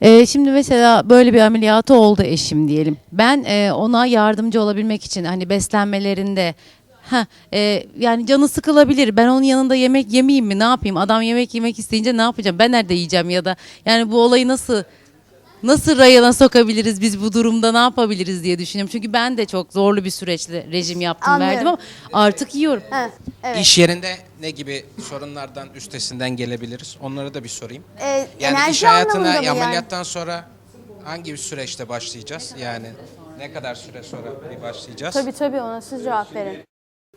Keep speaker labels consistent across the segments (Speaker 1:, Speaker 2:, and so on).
Speaker 1: Ee, şimdi mesela böyle bir ameliyatı oldu eşim diyelim. Ben e, ona yardımcı olabilmek için hani beslenmelerinde ha yani canı sıkılabilir. Ben onun yanında yemek yemeyeyim mi? Ne yapayım? Adam yemek yemek isteyince ne yapacağım? Ben nerede yiyeceğim ya da yani bu olayı nasıl nasıl rayına sokabiliriz biz bu durumda ne yapabiliriz diye düşünüyorum. Çünkü ben de çok zorlu bir süreçle rejim yaptım
Speaker 2: Anlıyorum.
Speaker 1: verdim ama artık yiyorum.
Speaker 2: Ha, evet.
Speaker 3: İş yerinde ne gibi sorunlardan üstesinden gelebiliriz? Onları da bir sorayım.
Speaker 2: Ee,
Speaker 3: Yani
Speaker 2: enerji
Speaker 3: iş hayatına
Speaker 2: anlamında mı yani?
Speaker 3: ameliyattan sonra hangi bir süreçte başlayacağız? Yani ne kadar süre sonra bir başlayacağız?
Speaker 2: Tabii tabii ona siz cevap verin.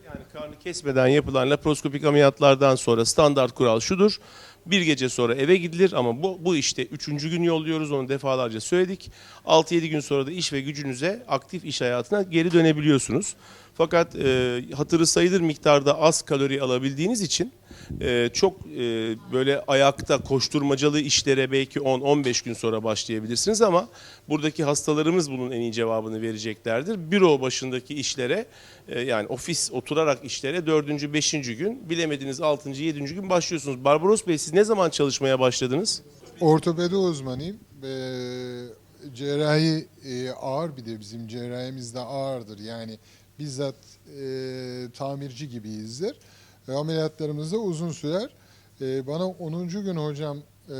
Speaker 4: Yani karnı kesmeden yapılan laparoskopik ameliyatlardan sonra standart kural şudur. Bir gece sonra eve gidilir ama bu, bu işte üçüncü gün yolluyoruz onu defalarca söyledik. 6-7 gün sonra da iş ve gücünüze aktif iş hayatına geri dönebiliyorsunuz. Fakat e, hatırı sayılır miktarda az kalori alabildiğiniz için e, çok e, böyle ayakta koşturmacalı işlere belki 10-15 gün sonra başlayabilirsiniz ama buradaki hastalarımız bunun en iyi cevabını vereceklerdir. Büro başındaki işlere e, yani ofis oturarak işlere 4. 5. gün bilemediniz 6. 7. gün başlıyorsunuz. Barbaros Bey siz ne zaman çalışmaya başladınız?
Speaker 5: Ortopedi uzmanıyım. Ee, cerrahi e, ağır bir de bizim cerrahimiz de ağırdır. Yani bizzat e, tamirci gibiyizdir. E, ameliyatlarımız da uzun sürer. E, bana 10. gün hocam e,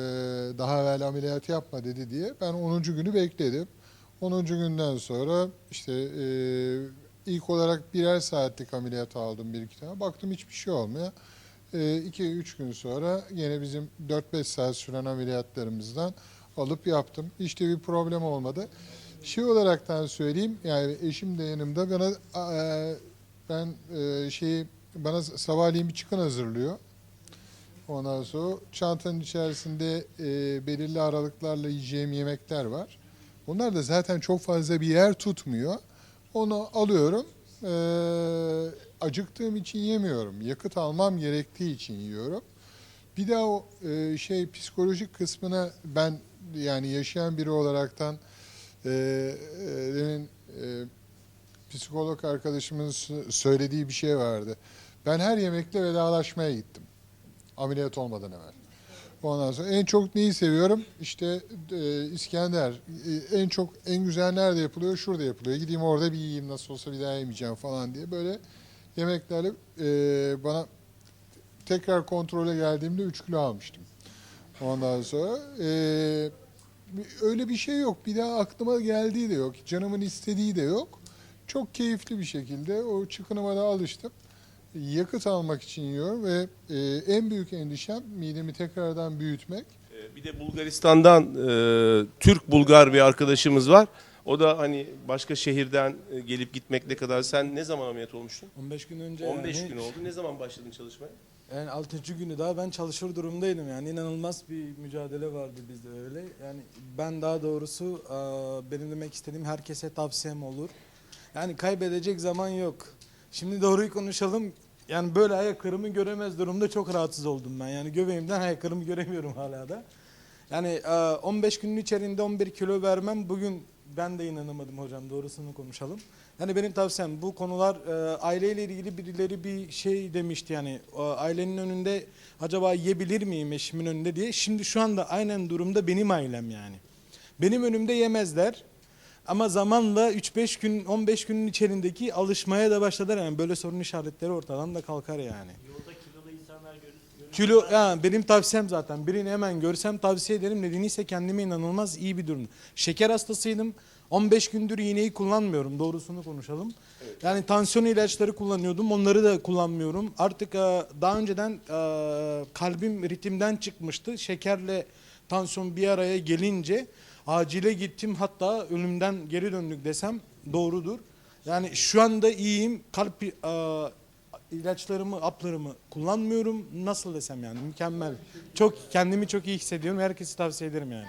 Speaker 5: daha evvel ameliyat yapma dedi diye ben 10. günü bekledim. 10. günden sonra işte e, ilk olarak birer saatlik ameliyat aldım bir iki tane. Baktım hiçbir şey olmuyor. 2-3 gün sonra yine bizim 4-5 saat süren ameliyatlarımızdan alıp yaptım. Hiç de bir problem olmadı. Şey olaraktan söyleyeyim yani eşim de yanımda bana eee, ben eee, şeyi bana sabahleyin bir çıkın hazırlıyor. Ondan sonra çantanın içerisinde eee, belirli aralıklarla yiyeceğim yemekler var. Onlar da zaten çok fazla bir yer tutmuyor. Onu alıyorum. Eee, acıktığım için yemiyorum. Yakıt almam gerektiği için yiyorum. Bir daha o e, şey psikolojik kısmına ben yani yaşayan biri olaraktan e, e, e, psikolog arkadaşımın s- söylediği bir şey vardı. Ben her yemekle vedalaşmaya gittim. Ameliyat olmadan evvel. Ondan sonra en çok neyi seviyorum? İşte e, İskender. E, en çok en güzel nerede yapılıyor? Şurada yapılıyor. Gideyim orada bir yiyeyim nasıl olsa bir daha yemeyeceğim falan diye böyle yemeklerle e, bana tekrar kontrole geldiğimde 3 kilo almıştım. Ondan sonra e, öyle bir şey yok. Bir daha aklıma geldiği de yok. Canımın istediği de yok. Çok keyifli bir şekilde o çıkınıma da alıştım. Yakıt almak için yiyorum ve e, en büyük endişem midemi tekrardan büyütmek.
Speaker 4: Ee, Bir de Bulgaristan'dan e, Türk Bulgar bir arkadaşımız var. O da hani başka şehirden e, gelip gitmekle kadar sen ne zaman ameliyat olmuştun?
Speaker 6: 15 gün önce
Speaker 4: 15
Speaker 6: yani,
Speaker 4: gün oldu. Ne zaman başladın çalışmaya?
Speaker 6: Yani 6. günü daha ben çalışır durumdaydım yani inanılmaz bir mücadele vardı bizde öyle. Yani ben daha doğrusu benim demek istediğim herkese tavsiyem olur. Yani kaybedecek zaman yok. Şimdi doğruyu konuşalım. Yani böyle ayaklarımı göremez durumda çok rahatsız oldum ben. Yani göbeğimden ayaklarımı göremiyorum hala da. Yani eee, 15 günün içerisinde 11 kilo vermem bugün ben de inanamadım hocam doğrusunu konuşalım. Yani benim tavsiyem bu konular e, aileyle ilgili birileri bir şey demişti yani e, ailenin önünde acaba yiyebilir miyim eşimin önünde diye. Şimdi şu anda aynen durumda benim ailem yani. Benim önümde yemezler. Ama zamanla 3-5 gün 15 günün içerisindeki alışmaya da başladılar yani böyle sorun işaretleri ortadan da kalkar yani. Kilo ya benim tavsiyem zaten birini hemen görsem tavsiye ederim nedeni ise kendime inanılmaz iyi bir durum. Şeker hastasıydım. 15 gündür iğneyi kullanmıyorum doğrusunu konuşalım. Yani tansiyon ilaçları kullanıyordum onları da kullanmıyorum. Artık e, daha önceden e, kalbim ritimden çıkmıştı. Şekerle tansiyon bir araya gelince acile gittim hatta ölümden geri döndük desem doğrudur. Yani şu anda iyiyim. Kalp e, ilaçlarımı, aplarımı kullanmıyorum. Nasıl desem yani mükemmel. Çok kendimi çok iyi hissediyorum. Herkese tavsiye ederim yani.